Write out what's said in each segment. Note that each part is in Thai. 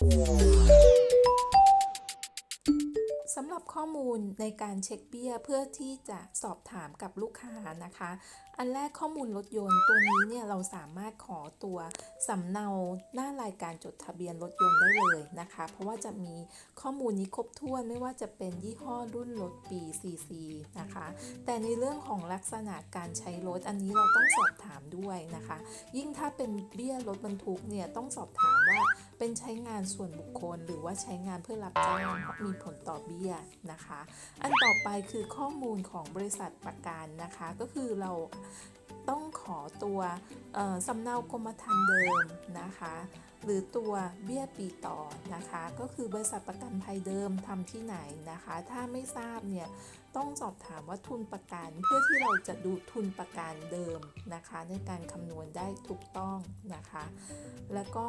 สำหรับข้อมูลในการเช็คเบี้ยเพื่อที่จะสอบถามกับลูกค้านะคะ อันแรกข้อมูลรถยนต์ตัวนี้เนี่ยเราสามารถขอตัวสำเนาหน้ารายการจดทะเบียนรถยนต์ได้เลยนะคะ เพราะว่าจะมีข้อมูลนี้ครบถ้วนไม่ว่าจะเป็นยี่ห้อรุ่นรถปี CC นะคะ แต่ในเรื่องของลักษณะการใช้รถอันนี้เราต้องสอบถามด้วยนะคะ ยิ่งถ้าเป็นเบี้ยรถบรรทุกเนี่ยต้องสอบถามว่า เป็นใช้งานส่วนบุคคล หรือว่าใช้งานเพื่อรับจ้างมีผลต่อเบี้ยนะคะ อันต่อไปคือข้อมูลของบริษัทประกันนะคะ ก็คือเราต้องขอตัวสำเนากรมธรรม์เดิมนะคะ หรือตัวเบี้ยปีต่อนะคะ ก็คือบริษัทประกันภัยเดิมทำที่ไหนนะคะ ถ้าไม่ทราบเนี่ยต้องสอบถามว่าทุนประกัน เพื่อที่เราจะดูทุนประกันเดิมนะคะ ในการคำนวณได้ถูกต้องนะคะ แล้วก็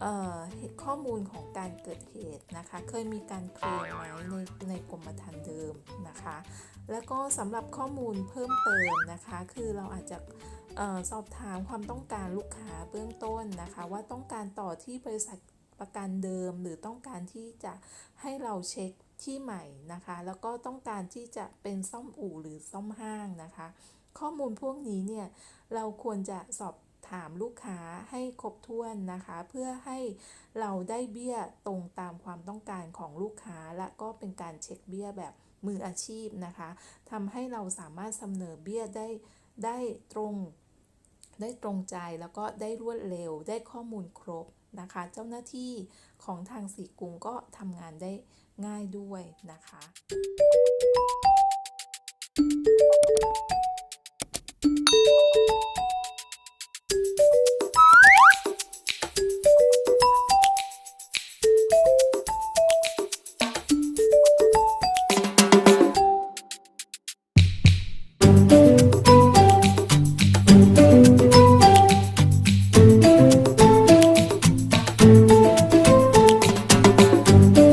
เอ่อข้อมูลของการเกิดเหตุนะคะ เคยมีการเคลมไหมในในกรมธรรม์เดิมนะคะ แล้วก็สำหรับข้อมูลเพิ่มเติมนะคะ คือเราอาจจะสอบถามความต้องการลูกค้าเบื้องต้นนะคะ ว่าต้องการต่อที่บริษัทประกันเดิม หรือต้องการที่จะให้เราเช็คที่ใหม่นะคะ แล้วก็ต้องการที่จะเป็นซ่อมอู่หรือซ่อมห้างนะคะ ข้อมูลพวกนี้เนี่ยเราควรจะสอบถามลูกค้าให้ครบถ้วนนะคะ เพื่อให้เราได้เบี้ยตรงตามความต้องการของลูกค้า และก็เป็นการเช็คเบี้ยแบบมืออาชีพนะคะทำให้เราสามารถเสนอเบี้ยได้ได้ตรง ได้ตรงใจแล้วก็ได้รวดเร็วได้ข้อมูลครบนะคะ เจ้าหน้าที่ของทางสีกรุงก็ทำงานได้ง่ายด้วยนะคะ